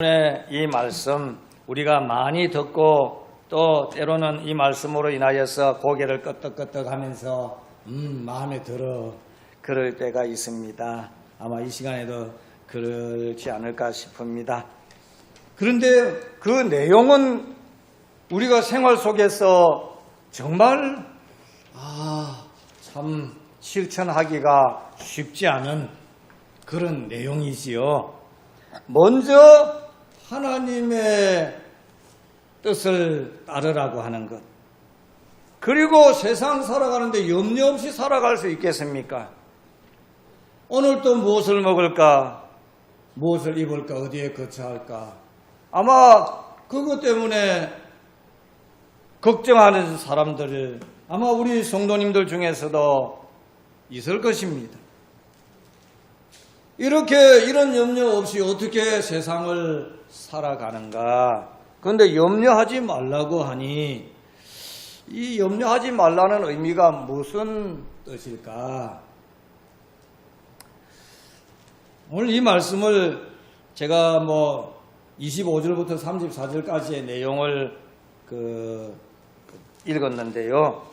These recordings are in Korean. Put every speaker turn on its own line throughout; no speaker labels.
오늘 이 말씀 우리가 많이 듣고 또 때로는 이 말씀으로 인하여서 고개를 끄덕끄덕 하면서 음 마음에 들어 그럴 때가 있습니다. 아마 이 시간에도 그렇지 않을까 싶습니다. 그런데 그 내용은 우리가 생활 속에서 정말 아 참 실천하기가 쉽지 않은 그런 내용이지요. 먼저 하나님의 뜻을 따르라고 하는 것. 그리고 세상 살아가는데 염려 없이 살아갈 수 있겠습니까? 오늘 또 무엇을 먹을까? 무엇을 입을까? 어디에 거처할까? 아마 그것 때문에 걱정하는 사람들, 아마 우리 성도님들 중에서도 있을 것입니다. 이렇게 이런 염려 없이 어떻게 세상을 살아가는가? 그런데 염려하지 말라고 하니 이 염려하지 말라는 의미가 무슨 뜻일까? 오늘 이 말씀을 제가 뭐 25절부터 34절까지의 내용을 그 읽었는데요.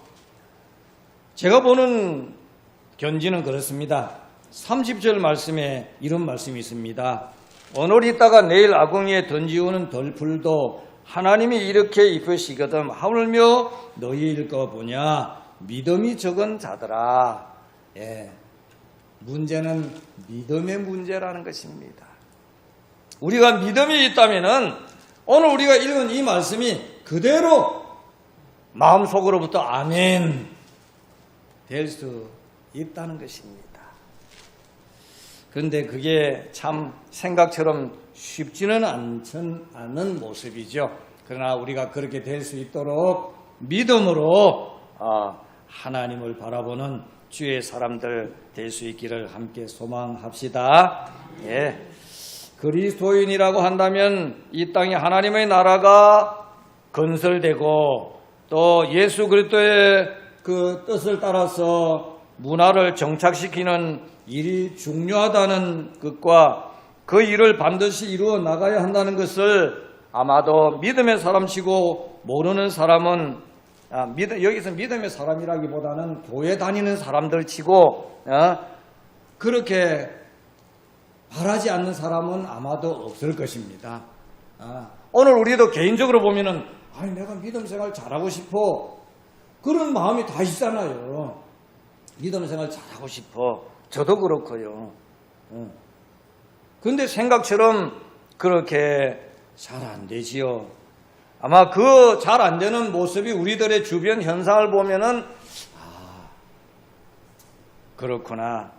제가 보는 견지는 그렇습니다. 30절 말씀에 이런 말씀이 있습니다. 오늘 있다가 내일 아궁이에 던지우는 덜풀도 하나님이 이렇게 입으시거든 하물며 너희일 거 보냐 믿음이 적은 자들아 예. 문제는 믿음의 문제라는 것입니다. 우리가 믿음이 있다면은 오늘 우리가 읽은 이 말씀이 그대로 마음속으로부터 아멘 될 수 있다는 것입니다. 그런데 그게 참 생각처럼 쉽지는 않은, 모습이죠. 그러나 우리가 그렇게 될 수 있도록 믿음으로 어, 하나님을 바라보는 주의 사람들 될 수 있기를 함께 소망합시다. 예. 그리스도인이라고 한다면 이 땅에 하나님의 나라가 건설되고 또 예수 그리스도의 그 뜻을 따라서 문화를 정착시키는 일이 중요하다는 것과 그 일을 반드시 이루어 나가야 한다는 것을 아마도 믿음의 사람치고 모르는 사람은 아, 믿, 여기서 믿음의 사람이라기보다는 교회 다니는 사람들 치고 어, 그렇게 바라지 않는 사람은 아마도 없을 것입니다. 아, 오늘 우리도 개인적으로 보면은 아니 내가 믿음 생활 잘하고 싶어 그런 마음이 다 있잖아요. 믿음 생활 잘하고 싶어. 저도 그렇고요. 어. 근데 생각처럼 그렇게 잘 안 되지요. 아마 그 잘 안 되는 모습이 우리들의 주변 현상을 보면은 아 그렇구나.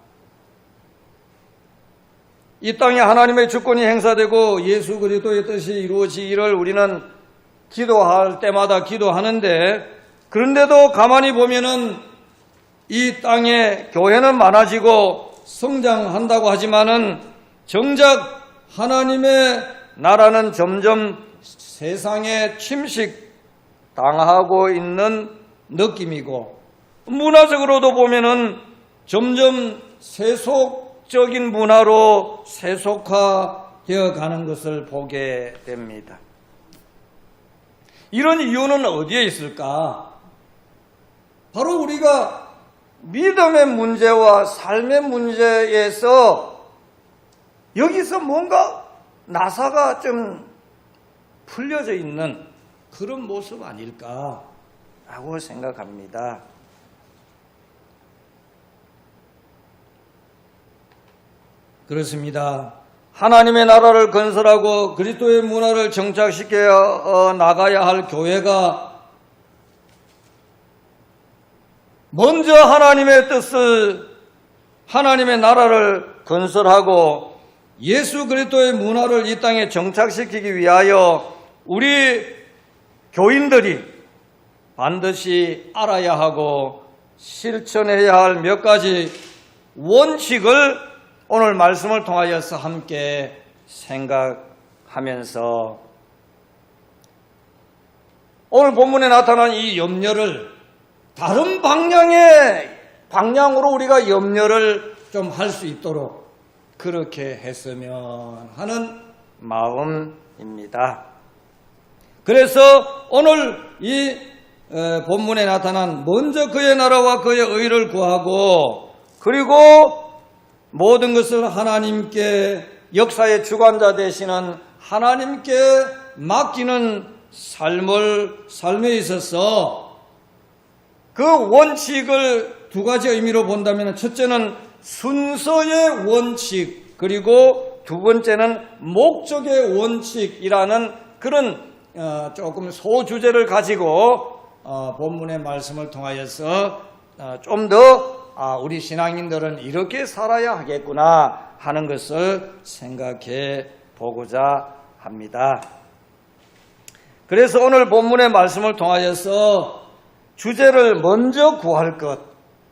이 땅에 하나님의 주권이 행사되고 예수 그리스도의 뜻이 이루어지기를 우리는 기도할 때마다 기도하는데 그런데도 가만히 보면은 이 땅에 교회는 많아지고 성장한다고 하지만은 정작 하나님의 나라는 점점 세상에 침식 당하고 있는 느낌이고 문화적으로도 보면은 점점 세속적인 문화로 세속화되어 가는 것을 보게 됩니다. 이런 이유는 어디에 있을까? 바로 우리가 믿음의 문제와 삶의 문제에서 여기서 뭔가 나사가 좀 풀려져 있는 그런 모습 아닐까라고 생각합니다. 그렇습니다. 하나님의 나라를 건설하고 그리스도의 문화를 정착시켜 어, 나가야 할 교회가 먼저 하나님의 뜻을 하나님의 나라를 건설하고 예수 그리스도의 문화를 이 땅에 정착시키기 위하여 우리 교인들이 반드시 알아야 하고 실천해야 할 몇 가지 원칙을 오늘 말씀을 통하여서 함께 생각하면서 오늘 본문에 나타난 이 염려를 다른 방향의 방향으로 우리가 염려를 좀 할 수 있도록 그렇게 했으면 하는 마음입니다. 그래서 오늘 이 어, 본문에 나타난 먼저 그의 나라와 그의 의를 구하고 그리고 모든 것을 하나님께 역사의 주관자 되시는 하나님께 맡기는 삶을 삶에 있어서 그 원칙을 두 가지 의미로 본다면 첫째는 순서의 원칙 그리고 두 번째는 목적의 원칙이라는 그런 어, 조금 소주제를 가지고 어, 본문의 말씀을 통하여서 어, 좀더 아, 우리 신앙인들은 이렇게 살아야 하겠구나 하는 것을 생각해 보고자 합니다. 그래서 오늘 본문의 말씀을 통하여서 주제를 먼저 구할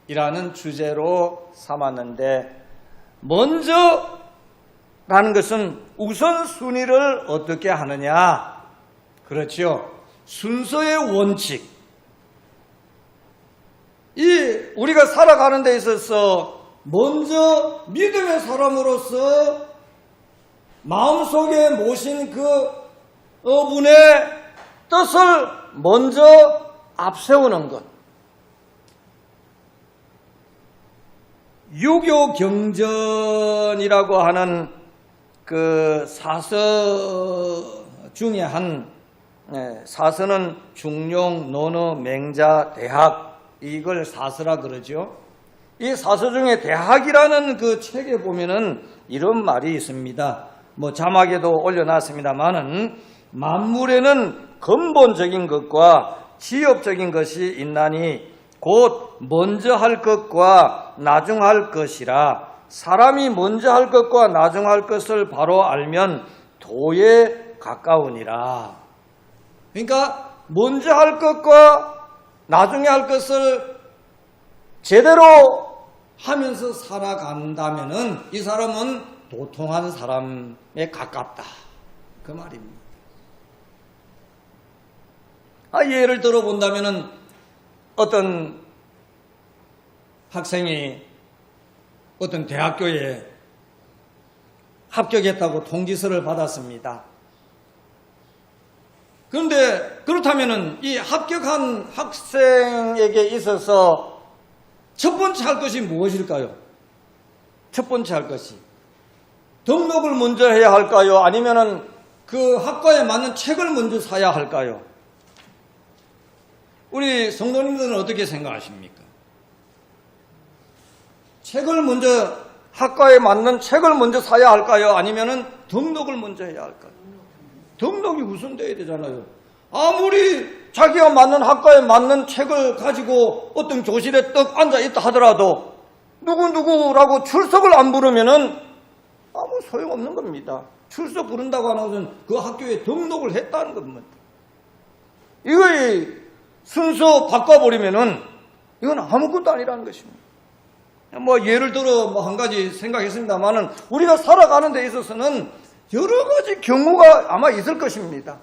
것이라는 주제로 삼았는데 먼저라는 것은 우선순위를 어떻게 하느냐? 그렇죠 순서의 원칙. 이 우리가 살아가는 데 있어서 먼저 믿음의 사람으로서 마음속에 모신 그 어분의 뜻을 먼저 앞세우는 것. 유교 경전이라고 하는 그 사서 중에 한 네, 사서는 중용, 논어, 맹자, 대학 이걸 사서라 그러죠. 이 사서 중에 대학이라는 그 책에 보면은 이런 말이 있습니다. 뭐 자막에도 올려놨습니다만은 만물에는 근본적인 것과 지엽적인 것이 있나니 곧 먼저 할 것과 나중 할 것이라 사람이 먼저 할 것과 나중 할 것을 바로 알면 도에 가까우니라. 그러니까 먼저 할 것과 나중에 할 것을 제대로 하면서 살아간다면은 이 사람은 도통한 사람에 가깝다. 그 말입니다. 아, 예를 들어 본다면은 어떤 학생이 어떤 대학교에 합격했다고 통지서를 받았습니다. 그런데 그렇다면은 이 합격한 학생에게 있어서 첫 번째 할 것이 무엇일까요? 첫 번째 할 것이 등록을 먼저 해야 할까요? 아니면은 그 학과에 맞는 책을 먼저 사야 할까요? 우리 성도님들은 어떻게 생각하십니까? 책을 먼저 학과에 맞는 책을 먼저 사야 할까요? 아니면은 등록을 먼저 해야 할까요? 등록이 우선돼야 되잖아요. 아무리 자기가 맞는 학과에 맞는 책을 가지고 어떤 교실에 떡 앉아 있다 하더라도 누구누구라고 출석을 안 부르면은 아무 소용없는 겁니다. 출석 부른다고 하는 것은 그 학교에 등록을 했다는 겁니다. 이거의 순서 바꿔버리면은 이건 아무것도 아니라는 것입니다. 뭐 예를 들어 뭐 한 가지 생각했습니다만은 우리가 살아가는 데 있어서는 여러 가지 경우가 아마 있을 것입니다.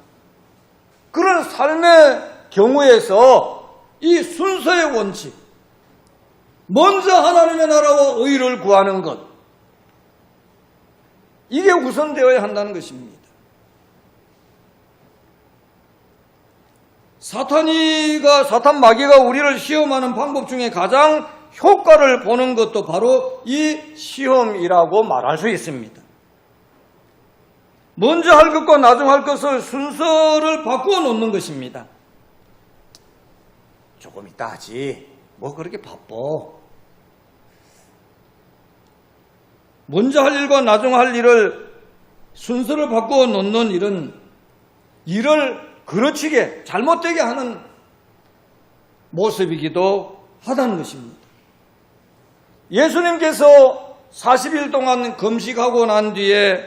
그런 삶의 경우에서 이 순서의 원칙, 먼저 하나님의 나라와 의를 구하는 것, 이게 우선되어야 한다는 것입니다. 사탄이가, 사탄 마귀가 우리를 시험하는 방법 중에 가장 효과를 보는 것도 바로 이 시험이라고 말할 수 있습니다. 먼저 할 것과 나중 할 것을 순서를 바꾸어 놓는 것입니다. 조금 이따 하지. 뭐 그렇게 바빠. 먼저 할 일과 나중 할 일을 순서를 바꾸어 놓는 일은 일을 그르치게 잘못되게 하는 모습이기도 하다는 것입니다. 예수님께서 40일 동안 금식하고 난 뒤에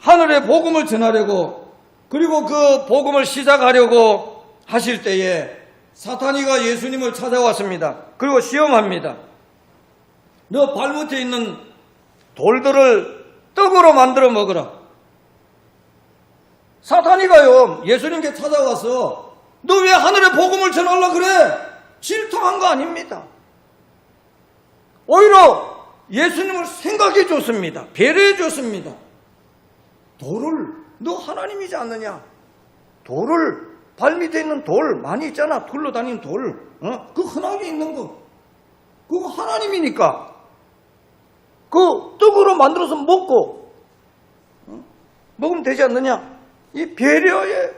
하늘의 복음을 전하려고 그리고 그 복음을 시작하려고 하실 때에 사탄이가 예수님을 찾아왔습니다. 그리고 시험합니다. 너 발밑에 있는 돌들을 떡으로 만들어 먹어라. 사탄이가요, 예수님께 찾아와서 너 왜 하늘의 복음을 전하려 그래? 질투한 거 아닙니다. 오히려 예수님을 생각해 줬습니다. 배려해 줬습니다. 돌을 너 하나님이지 않느냐? 돌을 발 밑에 있는 돌 많이 있잖아. 돌로 다니는 돌. 어? 그 흔하게 있는 거. 그거 하나님이니까. 그 떡으로 만들어서 먹고 어? 먹으면 되지 않느냐? 이 배려의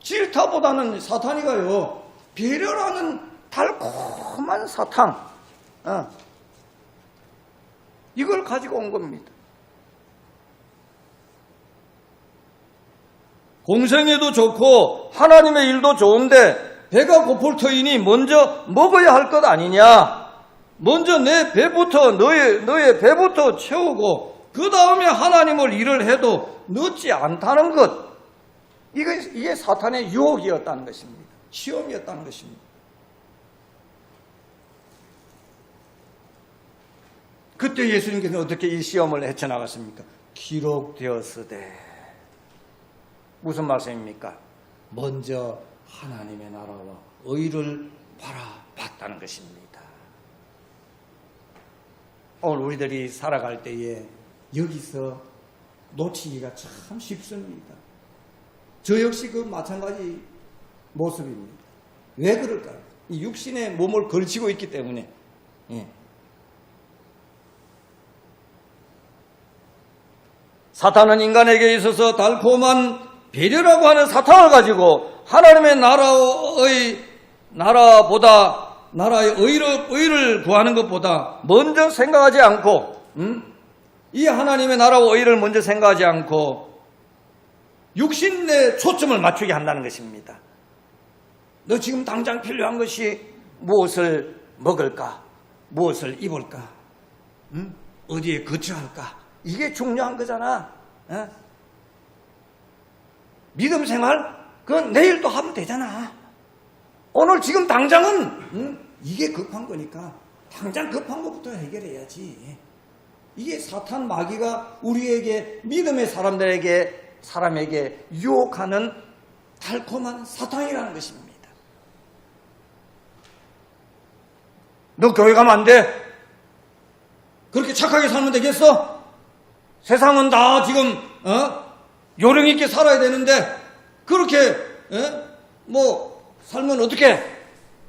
질타보다는 사탄이가요. 배려라는 달콤한 사탕. 어. 이걸 가지고 온 겁니다. 공생애도 좋고 하나님의 일도 좋은데 배가 고플 터이니 먼저 먹어야 할 것 아니냐? 먼저 내 배부터 너의 너의 배부터 채우고 그 다음에 하나님을 일을 해도 늦지 않다는 것. 이게 이게 사탄의 유혹이었다는 것입니다. 시험이었다는 것입니다. 그때 예수님께서 어떻게 이 시험을 헤쳐나갔습니까? 기록되었으되 무슨 말씀입니까? 먼저 하나님의 나라와 의를 바라봤다는 것입니다. 오늘 우리들이 살아갈 때에 여기서 놓치기가 참 쉽습니다. 저 역시 그 마찬가지 모습입니다. 왜 그럴까요? 이 육신의 몸을 걸치고 있기 때문에. 예. 사탄은 인간에게 있어서 달콤한 배려라고 하는 사탕을 가지고 하나님의 나라의 나라보다 나라의 의를, 의를 구하는 것보다 먼저 생각하지 않고 음? 이 하나님의 나라와 의를 먼저 생각하지 않고 육신의 초점을 맞추게 한다는 것입니다. 너 지금 당장 필요한 것이 무엇을 먹을까? 무엇을 입을까? 음? 어디에 거처할까? 이게 중요한 거잖아. 어? 믿음 생활, 그건 내일 또 하면 되잖아. 오늘 지금 당장은, 응? 이게 급한 거니까, 당장 급한 것부터 해결해야지. 이게 사탄 마귀가 우리에게, 믿음의 사람들에게, 사람에게 유혹하는 달콤한 사탕이라는 것입니다. 너 교회 가면 안 돼? 그렇게 착하게 살면 되겠어? 세상은 다 지금, 어? 요령 있게 살아야 되는데 그렇게 에? 뭐 살면 어떻게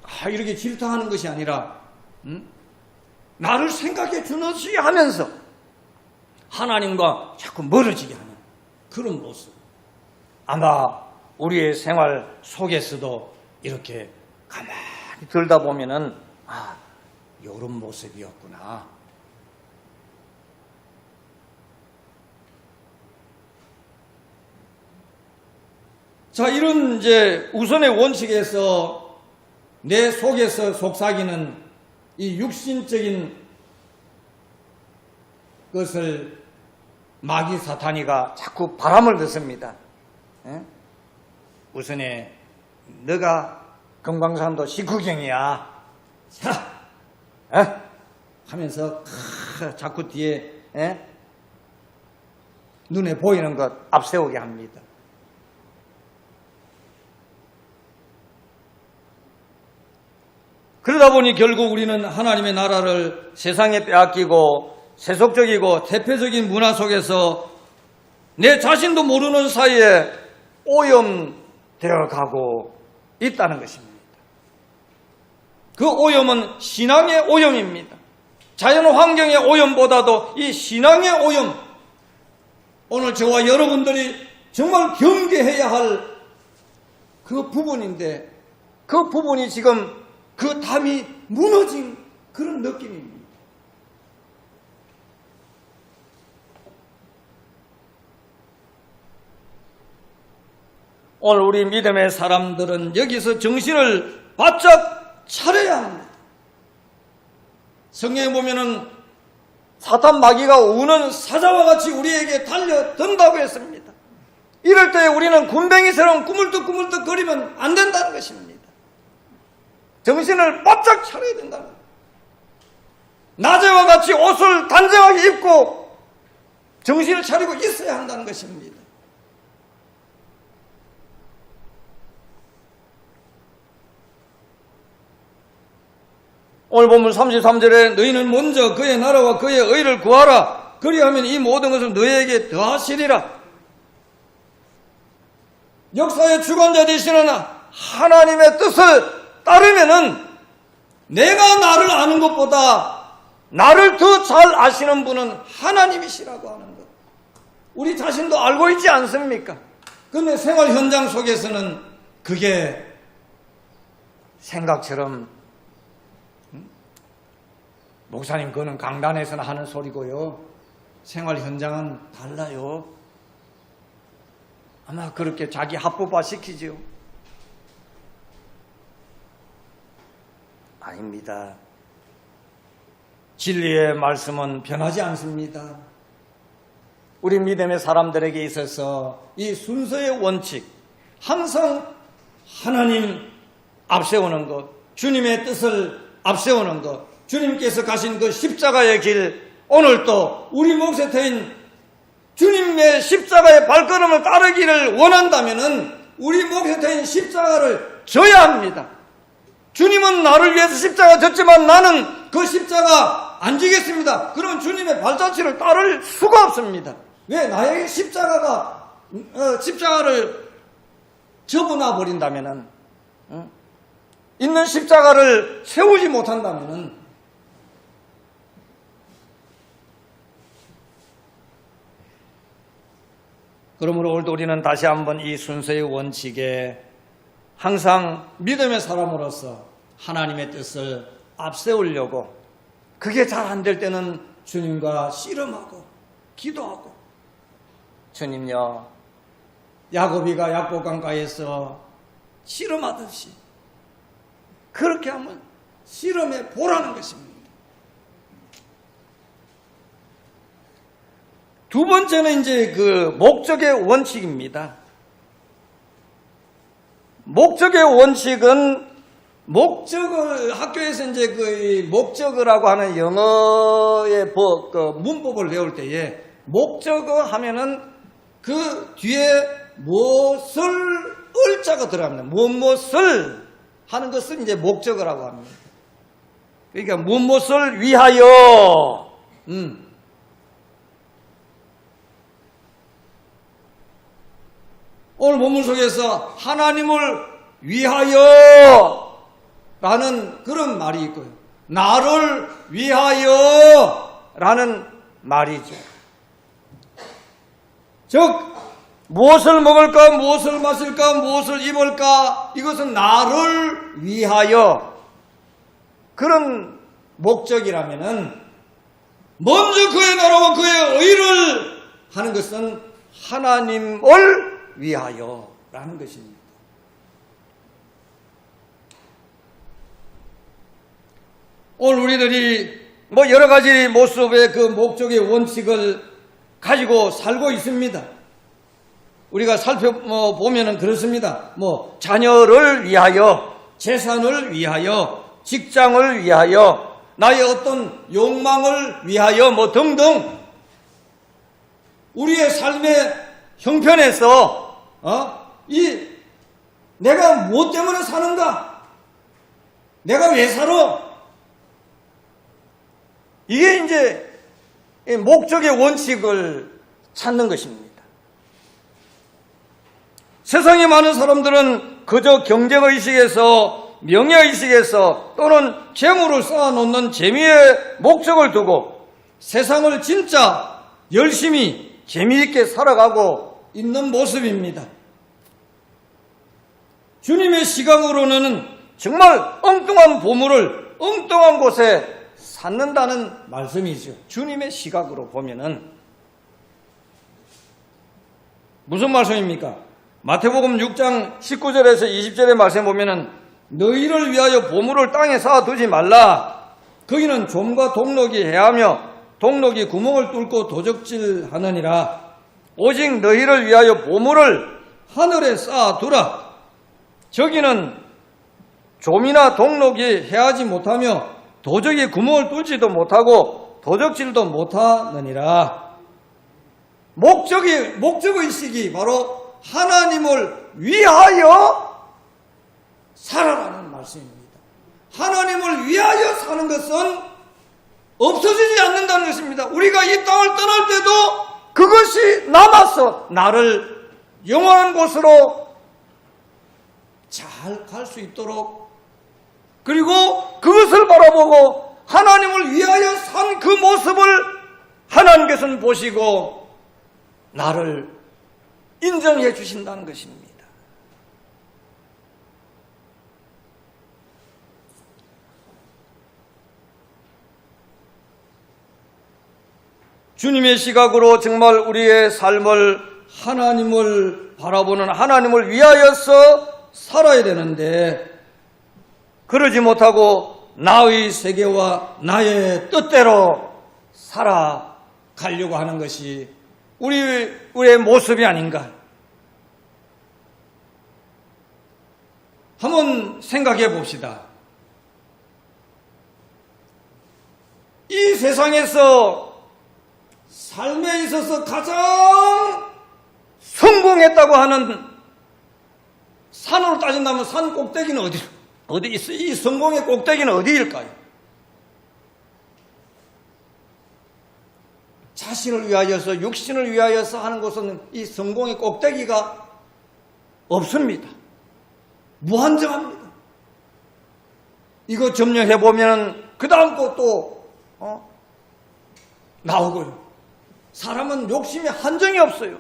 아, 이렇게 질타하는 것이 아니라 음? 나를 생각해 주는지 하면서 하나님과 자꾸 멀어지게 하는 그런 모습. 아마 우리의 생활 속에서도 이렇게 가만히 들다 보면은 아 이런 모습이었구나. 자, 이런 이제 우선의 원칙에서 내 속에서 속삭이는 이 육신적인 것을 마귀 사탄이가 자꾸 바람을 넣습니다. 예? 우선에 너가 금강산도 식후경이야. 자, 에? 하면서 크, 자꾸 뒤에 에? 눈에 보이는 것 앞세우게 합니다. 그러다 보니 결국 우리는 하나님의 나라를 세상에 빼앗기고 세속적이고 대표적인 문화 속에서 내 자신도 모르는 사이에 오염되어 가고 있다는 것입니다. 그 오염은 신앙의 오염입니다. 자연 환경의 오염보다도 이 신앙의 오염, 오늘 저와 여러분들이 정말 경계해야 할 그 부분인데 그 부분이 지금 그 담이 무너진 그런 느낌입니다. 오늘 우리 믿음의 사람들은 여기서 정신을 바짝 차려야 합니다. 성경에 보면은 사탄 마귀가 우는 사자와 같이 우리에게 달려든다고 했습니다. 이럴 때 우리는 군뱅이처럼 꾸물떡꾸물떡 거리면 안 된다는 것입니다. 정신을 바짝 차려야 된다. 낮에와 같이 옷을 단정하게 입고 정신을 차리고 있어야 한다는 것입니다. 오늘 본문 33절에 너희는 먼저 그의 나라와 그의 의를 구하라. 그리하면 이 모든 것을 너희에게 더하시리라. 역사의 주관자 되시는 하나님의 뜻을 따르면은 내가 나를 아는 것보다 나를 더 잘 아시는 분은 하나님이시라고 하는 것. 우리 자신도 알고 있지 않습니까? 근데 생활 현장 속에서는 그게 생각처럼 음? 목사님 그거는 강단에서는 하는 소리고요. 생활 현장은 달라요. 아마 그렇게 자기 합법화 시키지요. 아닙니다. 진리의 말씀은 변하지 않습니다. 우리 믿음의 사람들에게 있어서 이 순서의 원칙, 항상 하나님 앞세우는 것, 주님의 뜻을 앞세우는 것, 주님께서 가신 그 십자가의 길, 오늘도 우리 몫에 터인 주님의 십자가의 발걸음을 따르기를 원한다면은 우리 몫에 터인 십자가를 져야 합니다. 주님은 나를 위해서 십자가 졌지만 나는 그 십자가 안 지겠습니다. 그럼 주님의 발자취를 따를 수가 없습니다. 왜 나에게 십자가가 어, 십자가를 접어놔 버린다면은 어? 있는 십자가를 세우지 못한다면은 그러므로 오늘도 우리는 다시 한번 이 순서의 원칙에 항상 믿음의 사람으로서 하나님의 뜻을 앞세우려고 그게 잘 안 될 때는 주님과 씨름하고 기도하고 주님요 야고비가 약복강가에서 씨름하듯이 그렇게 하면 씨름해 보라는 것입니다. 두 번째는 이제 그 목적의 원칙입니다. 목적의 원칙은 목적을 학교에서 이제 그 목적어라고 하는 영어의 법, 그 문법을 배울 때에 목적어 하면은 그 뒤에 무엇을 을자가 들어갑니다. 무엇을 하는 것을 이제 목적어라고 합니다. 그러니까 무엇을 위하여 음. 오늘 본문 속에서 하나님을 위하여 라는 그런 말이 있고요. 나를 위하여 라는 말이죠. 즉, 무엇을 먹을까, 무엇을 마실까, 무엇을 입을까, 이것은 나를 위하여 그런 목적이라면은 먼저 그의 나라와 그의 의를 하는 것은 하나님을 위하여라는 것입니다. 오늘 우리들이 뭐 여러 가지 모습의 그 목적의 원칙을 가지고 살고 있습니다. 우리가 살펴보면은 그렇습니다. 뭐 자녀를 위하여, 재산을 위하여, 직장을 위하여, 나의 어떤 욕망을 위하여 뭐 등등 우리의 삶의 형편에서 어? 이 내가 무엇 때문에 사는가? 내가 왜 살아? 이게 이제 이 목적의 원칙을 찾는 것입니다. 세상에 많은 사람들은 그저 경쟁의식에서 명예의식에서 또는 재물을 쌓아놓는 재미의 목적을 두고 세상을 진짜 열심히 재미있게 살아가고 있는 모습입니다. 주님의 시각으로는 정말 엉뚱한 보물을 엉뚱한 곳에 찾는다는 말씀이죠. 주님의 시각으로 보면은 무슨 말씀입니까? 마태복음 6장 19절에서 20절의 말씀 보면은 너희를 위하여 보물을 땅에 쌓아두지 말라. 거기는 좀과 동록이 해하며 동록이 구멍을 뚫고 도적질 하느니라. 오직 너희를 위하여 보물을 하늘에 쌓아두라. 저기는 좀이나 동록이 해하지 못하며 도적이 구멍을 뚫지도 못하고 도적질도 못하느니라. 목적이, 목적의식이 바로 하나님을 위하여 살아라는 말씀입니다. 하나님을 위하여 사는 것은 없어지지 않는다는 것입니다. 우리가 이 땅을 떠날 때도 그것이 남아서 나를 영원한 곳으로 잘 갈 수 있도록 그리고 그것을 바라보고 하나님을 위하여 산 그 모습을 하나님께서는 보시고 나를 인정해 주신다는 것입니다. 주님의 시각으로 정말 우리의 삶을 하나님을 바라보는 하나님을 위하여서 살아야 되는데 그러지 못하고 나의 세계와 나의 뜻대로 살아가려고 하는 것이 우리, 우리의 모습이 아닌가. 한번 생각해 봅시다. 이 세상에서 삶에 있어서 가장 성공했다고 하는 산으로 따진다면 산 꼭대기는 어디, 어디? 이 성공의 꼭대기는 어디일까요? 자신을 위하여서, 육신을 위하여서 하는 것은 이 성공의 꼭대기가 없습니다. 무한정합니다. 이거 점령해보면, 그 다음 것도, 어? 나오고요. 사람은 욕심에 한정이 없어요.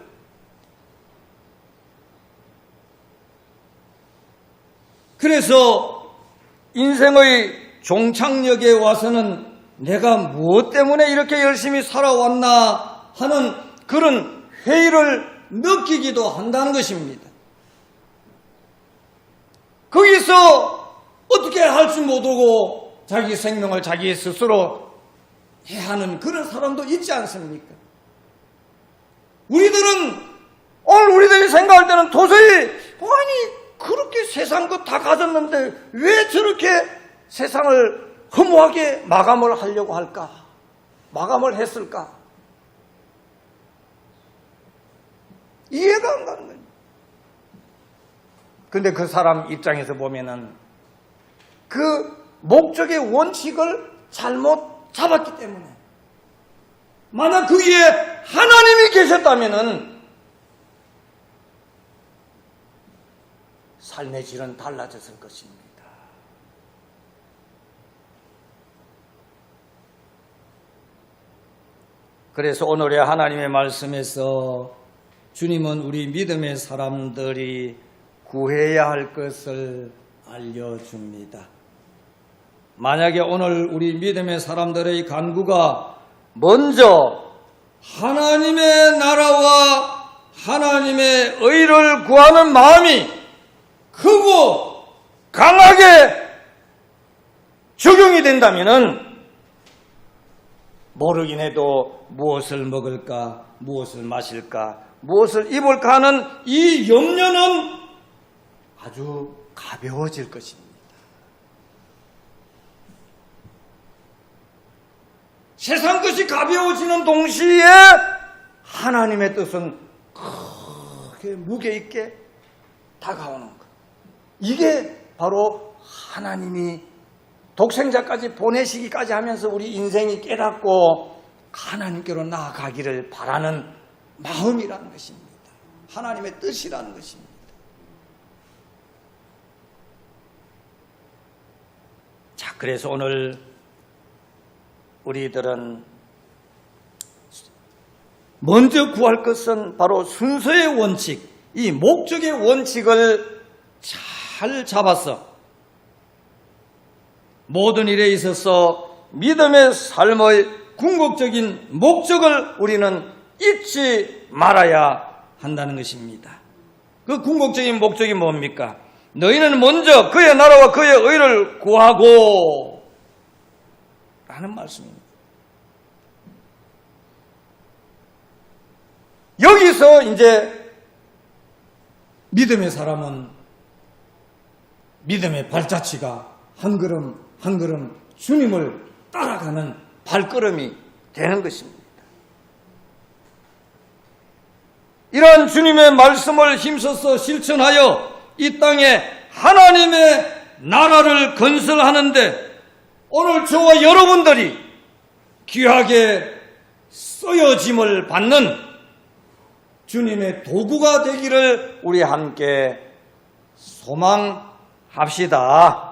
그래서 인생의 종착역에 와서는 내가 무엇 때문에 이렇게 열심히 살아왔나 하는 그런 회의를 느끼기도 한다는 것입니다. 거기서 어떻게 할 줄 모르고 자기 생명을 자기 스스로 해하는 그런 사람도 있지 않습니까? 우리들은 오늘 우리들이 생각할 때는 도저히 아니 그렇게 세상 것 다 가졌는데 왜 저렇게 세상을 허무하게 마감을 하려고 할까? 마감을 했을까? 이해가 안 가는 거예요. 근데 그 사람 입장에서 보면은 그 목적의 원칙을 잘못 잡았기 때문에 만약 그 위에 하나님이 계셨다면은 삶의 질은 달라졌을 것입니다. 그래서 오늘의 하나님의 말씀에서 주님은 우리 믿음의 사람들이 구해야 할 것을 알려줍니다. 만약에 오늘 우리 믿음의 사람들의 간구가 먼저 하나님의 나라와 하나님의 의를 구하는 마음이 크고 강하게 적용이 된다면은 모르긴 해도 무엇을 먹을까, 무엇을 마실까, 무엇을 입을까 하는 이 염려는 아주 가벼워질 것입니다. 세상 것이 가벼워지는 동시에 하나님의 뜻은 크게 무게 있게 다가오는 것. 이게 바로 하나님이 독생자까지 보내시기까지 하면서 우리 인생이 깨닫고 하나님께로 나아가기를 바라는 마음이라는 것입니다. 하나님의 뜻이라는 것입니다. 자, 그래서 오늘 우리들은 먼저 구할 것은 바로 순서의 원칙, 이 목적의 원칙을 잘 잡았어. 모든 일에 있어서 믿음의 삶의 궁극적인 목적을 우리는 잊지 말아야 한다는 것입니다. 그 궁극적인 목적이 뭡니까? 너희는 먼저 그의 나라와 그의 의를 구하고 라는 말씀입니다. 여기서 이제 믿음의 사람은 믿음의 발자취가 한 걸음 한 걸음 주님을 따라가는 발걸음이 되는 것입니다. 이러한 주님의 말씀을 힘써서 실천하여 이 땅에 하나님의 나라를 건설하는데 오늘 저와 여러분들이 귀하게 쓰여짐을 받는 주님의 도구가 되기를 우리 함께 소망 합시다.